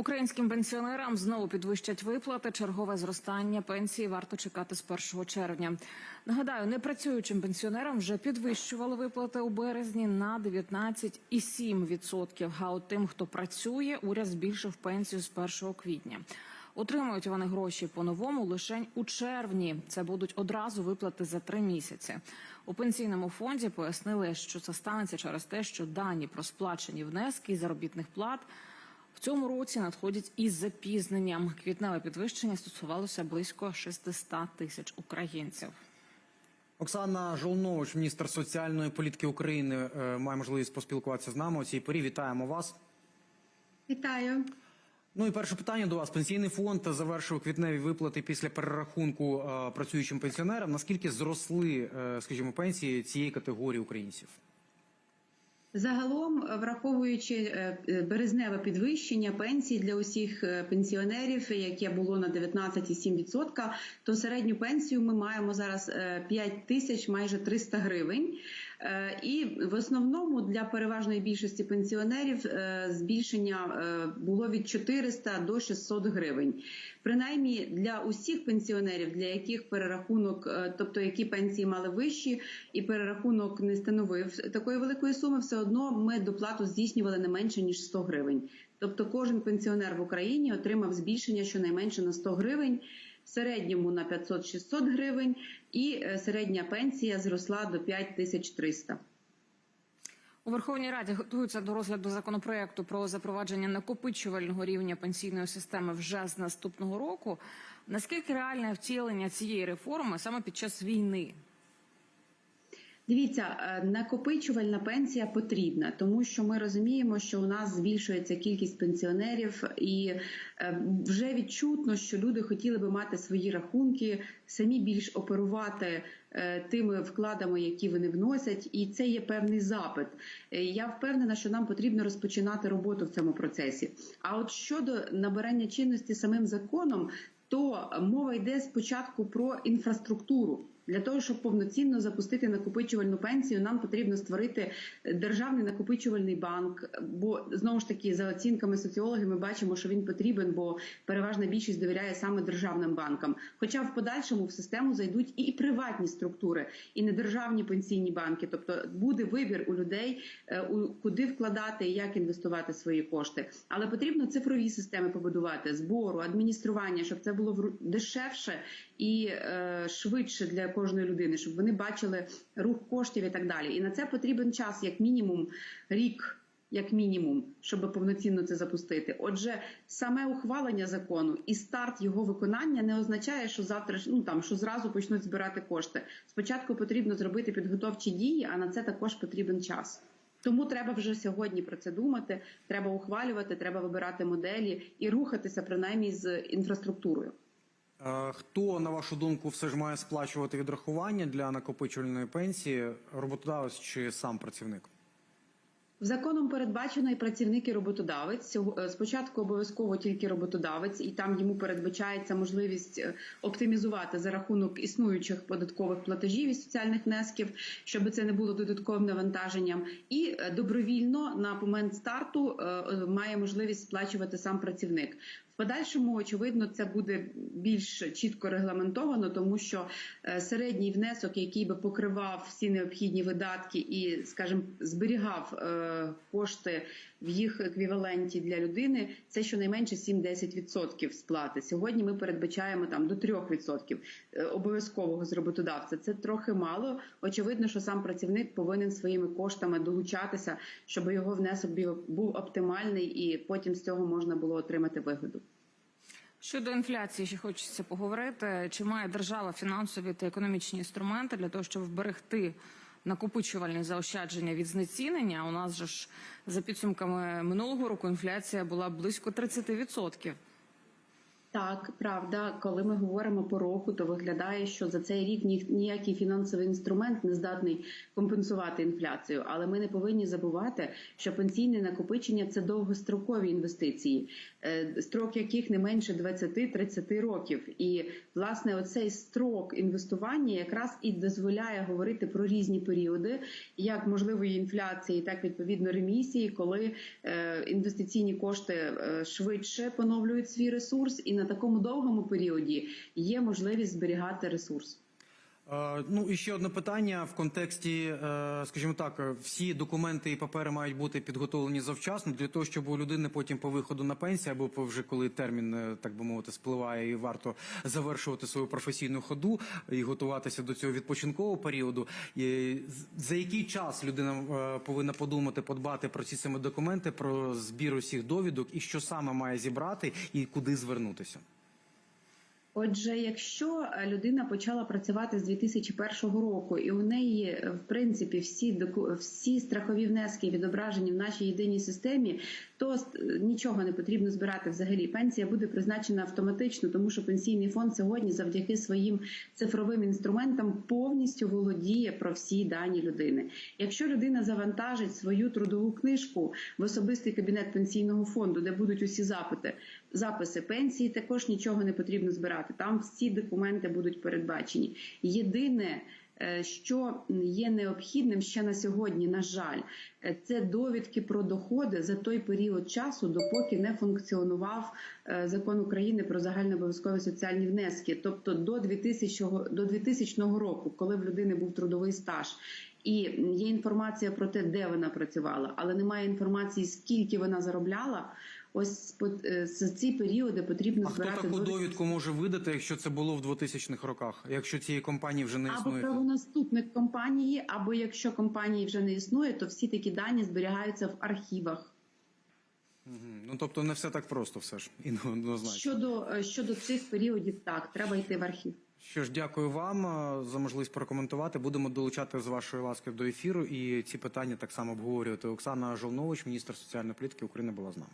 Українським пенсіонерам знову підвищать виплати. Чергове зростання пенсії варто чекати з 1 червня. Нагадаю, непрацюючим пенсіонерам вже підвищували виплати у березні на 19,7%. А от тим, хто працює, уряд збільшив пенсію з 1 квітня. Отримують вони гроші по-новому лише у червні. Це будуть одразу виплати за три місяці. У пенсійному фонді пояснили, що це станеться через те, що дані про сплачені внески і заробітних плат цьому році надходять із запізненням. Квітневе підвищення стосувалося близько 600 тисяч українців. Оксана Жолнович, міністр соціальної політики України, е, має можливість поспілкуватися з нами. У цій порі вітаємо вас. Вітаю. Ну і перше питання до вас. Пенсійний фонд завершив квітневі виплати після перерахунку е, працюючим пенсіонерам. Наскільки зросли, е, скажімо, пенсії цієї категорії українців? Загалом, враховуючи е, е, березневе підвищення пенсій для усіх е, пенсіонерів, яке було на 19,7%, то середню пенсію ми маємо зараз е, 5 тисяч майже 300 гривень. Е, І в основному для переважної більшості пенсіонерів е, збільшення е, було від 400 до 600 гривень. Принаймні для усіх пенсіонерів, для яких перерахунок, тобто які пенсії мали вищі, і перерахунок не становив такої великої суми, все одно ми доплату здійснювали не менше ніж 100 гривень. Тобто кожен пенсіонер в Україні отримав збільшення щонайменше на 100 гривень. Середньому на 500-600 гривень, і е, середня пенсія зросла до 5300. У Верховній Раді готуються до розгляду законопроекту про запровадження накопичувального рівня пенсійної системи вже з наступного року. Наскільки реальне втілення цієї реформи саме під час війни? Дивіться, е, накопичувальна пенсія потрібна, тому що ми розуміємо, що у нас збільшується кількість пенсіонерів, і е, вже відчутно, що люди хотіли би мати свої рахунки, самі більш оперувати е, тими вкладами, які вони вносять, і це є певний запит. Я впевнена, що нам потрібно розпочинати роботу в цьому процесі. А от щодо набирання чинності самим законом, то мова йде спочатку про інфраструктуру. Для того щоб повноцінно запустити накопичувальну пенсію, нам потрібно створити державний накопичувальний банк. Бо знову ж таки, за оцінками соціологів, ми бачимо, що він потрібен, бо переважна більшість довіряє саме державним банкам. Хоча в подальшому в систему зайдуть і приватні структури, і недержавні пенсійні банки. Тобто буде вибір у людей, е, куди вкладати і як інвестувати свої кошти. Але потрібно цифрові системи побудувати збору, адміністрування, щоб це було дешевше і е, швидше для кожної людини, щоб вони бачили рух коштів і так далі. І на це потрібен час, як мінімум, рік. Як мінімум, щоб повноцінно це запустити. Отже, саме ухвалення закону і старт його виконання не означає, що завтра ну там що зразу почнуть збирати кошти. Спочатку потрібно зробити підготовчі дії, а на це також потрібен час. Тому треба вже сьогодні про це думати. Треба ухвалювати, треба вибирати моделі і рухатися принаймні з інфраструктурою. Е, Хто, на вашу думку, все ж має сплачувати відрахування для накопичувальної пенсії, роботодавець чи сам працівник? Законом передбачено і працівник і роботодавець. Е, Спочатку обов'язково тільки роботодавець, і там йому передбачається можливість е, оптимізувати за рахунок існуючих податкових платежів і соціальних внесків, щоб це не було додатковим навантаженням. І добровільно на момент старту має можливість сплачувати сам працівник. Подальшому, очевидно, це буде більш чітко регламентовано, тому що е, середній внесок, який би покривав всі необхідні видатки і, скажімо, зберігав е, кошти в їх еквіваленті для людини, це щонайменше 7-10% сплати. Сьогодні ми передбачаємо там до 3% е, обов'язкового з роботодавця. Це трохи мало. Очевидно, що сам працівник повинен своїми коштами долучатися, щоб його внесок був оптимальний, і потім з цього можна було отримати вигоду. Щодо інфляції, ще хочеться поговорити. Чи має держава фінансові та економічні інструменти для того, щоб вберегти накопичувальні заощадження від знецінення? У нас же ж за підсумками минулого року інфляція була близько 30%. Так, правда, коли ми говоримо по року, то виглядає, що за цей рік ні- ніякий фінансовий інструмент не здатний компенсувати інфляцію. Але ми не повинні забувати, що пенсійне накопичення це довгострокові інвестиції, е, строк яких не менше 20-30 років. І власне оцей строк інвестування якраз і дозволяє говорити про різні періоди, як можливої інфляції, так відповідно ремісії, коли е, інвестиційні кошти е, швидше поновлюють свій ресурс, і на такому довгому періоді є можливість зберігати ресурс. Е, Ну і ще одне питання в контексті, е, скажімо так, всі документи і папери мають бути підготовлені завчасно для того, щоб у людини потім по виходу на пенсію або вже коли термін, е, так би мовити, спливає і варто завершувати свою професійну ходу і готуватися до цього відпочинкового періоду. І За який час людина повинна подумати, подбати про ці саме документи, про збір усіх довідок і що саме має зібрати і куди звернутися? Отже, якщо е, людина почала працювати з 2001 року, і у неї е, в принципі всі всі страхові внески відображені в нашій єдиній системі, то е, нічого не потрібно збирати взагалі. Пенсія буде призначена автоматично, тому що пенсійний фонд сьогодні, завдяки своїм цифровим інструментам, повністю володіє про всі дані людини. Якщо людина завантажить свою трудову книжку в особистий кабінет пенсійного фонду, де будуть усі запити, записи пенсії, також нічого не потрібно збирати. Там всі документи будуть передбачені. Єдине. е, Що є необхідним ще на сьогодні, на жаль, е, це довідки про доходи за той період часу, допоки не функціонував е, закон України про загальнообов'язкові соціальні внески, тобто до 2000, до 2000 року, коли в людини був трудовий стаж. І є інформація про те, де вона працювала, але немає інформації, скільки вона заробляла. Ось е, за ці періоди потрібно А хто таку довідку може видати, якщо це було в 2000-х роках? Якщо цієї компанії вже не або існує? правонаступник компанії, або якщо компанії вже не існує, то всі такі дані зберігаються в архівах. Ну тобто не все так просто, все ж і однозначно. Щодо е, щодо цих періодів, так треба йти в архів. Що ж, дякую вам е, за можливість прокоментувати. Будемо долучати з вашої ласки до ефіру і ці питання так само обговорювати. Оксана Жолнович, міністр соціальної політики України, була з нами.